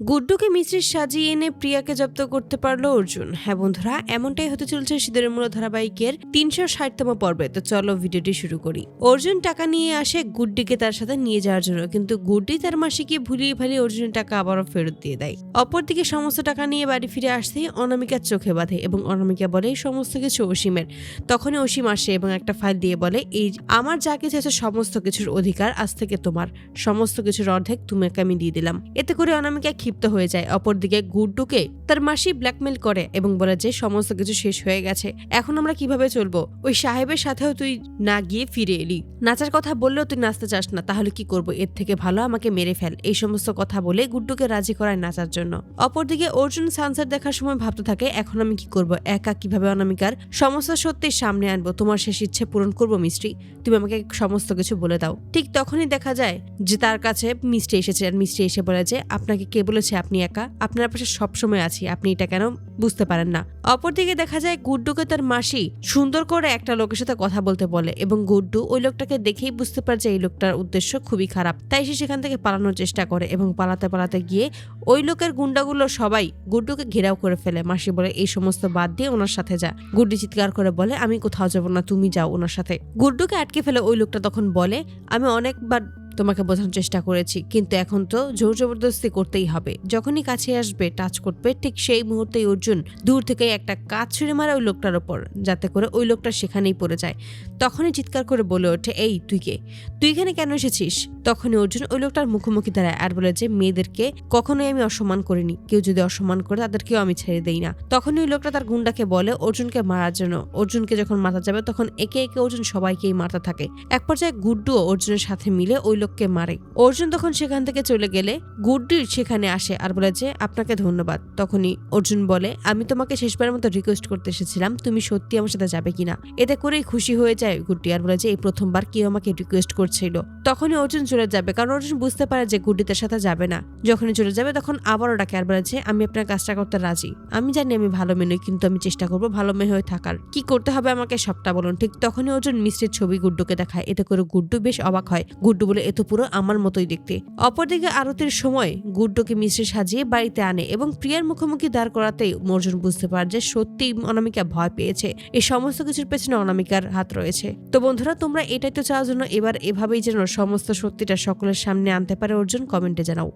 গুড্ডুকে মিশ্রির সাজিয়ে এনে প্রিয়াকে জব্দ করতে পারল অর্জুন। হ্যাঁ বন্ধুরা, এমনটাই হতে চলছে সিঁদুরের মূল ধারাবাহিকের তিনশো ষাটতম পর্বে। তো চলো ভিডিওটি শুরু করি। অর্জুন টাকা নিয়ে আসে গুড্ডিকে তার সাথে নিয়ে যাওয়ার জন্য, কিন্তু গুড্ডি তার মাসিকে ভুলিয়ে ভালিয়ে অর্জুনের টাকা আবারও ফেরত দিয়ে দেয়। অপরদিকে সমস্ত টাকা নিয়ে বাড়ি ফিরে আসতেই অনামিকার চোখে বাঁধে এবং অনামিকা বলে, সমস্ত কিছু অসীমের। তখনই অসীম আসে এবং একটা ফাইল দিয়ে বলে, এই আমার যা কিছু আছে সমস্ত কিছুর অধিকার আজ থেকে তোমার। সমস্ত কিছুর অর্ধেক তোমাকে আমি দিয়ে দিলাম। এতে করে অনামিকা ক্ষিপ্ত হয়ে যায়। অপরদিকে গুড্ডুকে তার মাসি ব্ল্যাকমেল করে এবং বলে যে, সমস্ত কিছু শেষ হয়ে গেছে। এখন আমরা কীভাবে চলবো? ওই সাহেবের সাথেও তুই না গিয়ে ফিরে এলি। নাচার কথা বললেও তুই নাচতে চাস না। তাহলে কি করব? এর থেকে ভালো আমাকে মেরে ফেল। এই সমস্ত কথা বলে গুড্ডুকে রাজি করায় নাচার জন্য। অপরদিকে অর্জুন সানসেট দেখার সময় ভাবতে থাকে, এখন আমি কি করব? একা কীভাবে অনামিকার সমস্ত সত্যি সামনে আনব? তোমার শেষ ইচ্ছে পূরণ করব, মিস্ত্রি? তুমি আমাকে সমস্ত কিছু বলে দাও। ঠিক তখনই দেখা যায় যে তার কাছে মিষ্টি এসেছে আর মিষ্টি এসে বলে যে আপনাকে কে বলেছে আপনি একা? আপনার পাশে সবসময় আছি। আপনি এটা কেন বুঝতে পারেন না? অপরদিকে দেখা যায়, গুড্ডুকে তার মাসি সুন্দর করে একটা লোকের সাথে কথা বলতে বলে এবং গুড্ডু ওই লোকটাকে দেখেই বুঝতে পারে যে এই লোকটার উদ্দেশ্য খুবই খারাপ। তাই সে সেখান থেকে পালানোর চেষ্টা করে এবং পালাতে পালাতে গিয়ে ওই লোকের গুন্ডাগুলো সবাই গুড্ডুকে ঘেরাও করে ফেলে। মাসি বলে, এই সমস্ত বাদ দিয়ে ওনার সাথে যা। গুড্ডু চিৎকার করে বলে, আমি কোথাও যাব না, তুমি যাও ওনার সাথে। গুড্ডুকে আটকে ফেলে ওই লোকটা তখন বলে, আমি অনেকবার তোমাকে বোঝানোর চেষ্টা করেছি, কিন্তু এখন তো জোর জবরদস্তি করতেই হবে। যখনই কাছে আসবে, টাচ করবে, ঠিক সেই মুহূর্তেই অর্জুন দূর থেকে একটা কাজ ছুঁড়ে মারে ওই লোকটার ওপর, যাতে করে ওই লোকটা সেখানেই পড়ে যায়। তখনই চিৎকার করে বলে ওঠে, এই, তুই কে? তুই এখানে কেন এসেছিস? তখনই অর্জুন ওই লোকটার মুখোমুখি দাঁড়ায় আর বলে যে, মেয়েদেরকে কখনোই আমি অসম্মান করিনি। কেউ যদি অসম্মান করে, তাদেরকেও আমি ছেড়ে দেই না। তখনই ওই লোকটা তার গুন্ডাকে বলে, অর্জুনকে মারার জন্য। অর্জুনকে যখন মাথা যাবে তখন একে একে অর্জুন সবাইকেই মারতে থাকে। এক পর্যায়ে গুড্ডুও অর্জুনের সাথে মিলে ওই লোককে মারে। অর্জুন তখন সেখান থেকে চলে গেলে গুড্ডির সেখানে আসে আর বলে যে, আপনাকে ধন্যবাদ। তখনই অর্জুন বলে, আমি তোমাকে শেষবারের মতো রিকোয়েস্ট করতে এসেছিলাম। তুমি সত্যি আমার সাথে যাবে কিনা? এতে করেই খুশি হয়ে যায় গুড্ডি আর বলে যে, এই প্রথমবার কেউ আমাকে রিকোয়েস্ট করছিল। তখনই অর্জুন চলে যাবে কারণ অর্জুন বুঝতে পারে যে গুড্ডি তার সাথে যাবে না। যখনই চলে যাবে তখন আবারও ডাকে আর বলে যে, আমি আপনার কাজটা করতে রাজি। আমি জানি আমি ভালো মেয়ে নই, কিন্তু আমি চেষ্টা করব ভালো মেয়ে হয়ে থাকার। কি করতে হবে আমাকে সবটা বলুন? ঠিক তখনই অর্জুন মিষ্টির ছবি গুড্ডুকে দেখায়। এতে করে গুড্ডু বেশ অবাক হয়। গুড্ডু বলে, এ তো পুরো আমার মতোই দেখতে। অপরদিকে আরতির সময় গুড্ডোকে মিশ্রে সাজিয়ে বাড়িতে আনে এবং প্রিয়ার মুখোমুখি দাঁড় করাতেই মর্জুন বুঝতে পারে যে সত্যি অনামিকা ভয় পেয়েছে। এই সমস্ত কিছুর পেছনে অনামিকার হাত রয়েছে। তো বন্ধুরা, তোমরা এটাই তো চাওয়ার জন্য এবার এভাবেই যেন সমস্ত সত্যিটা সকলের সামনে আনতে পারে অর্জুন, কমেন্টে জানাও।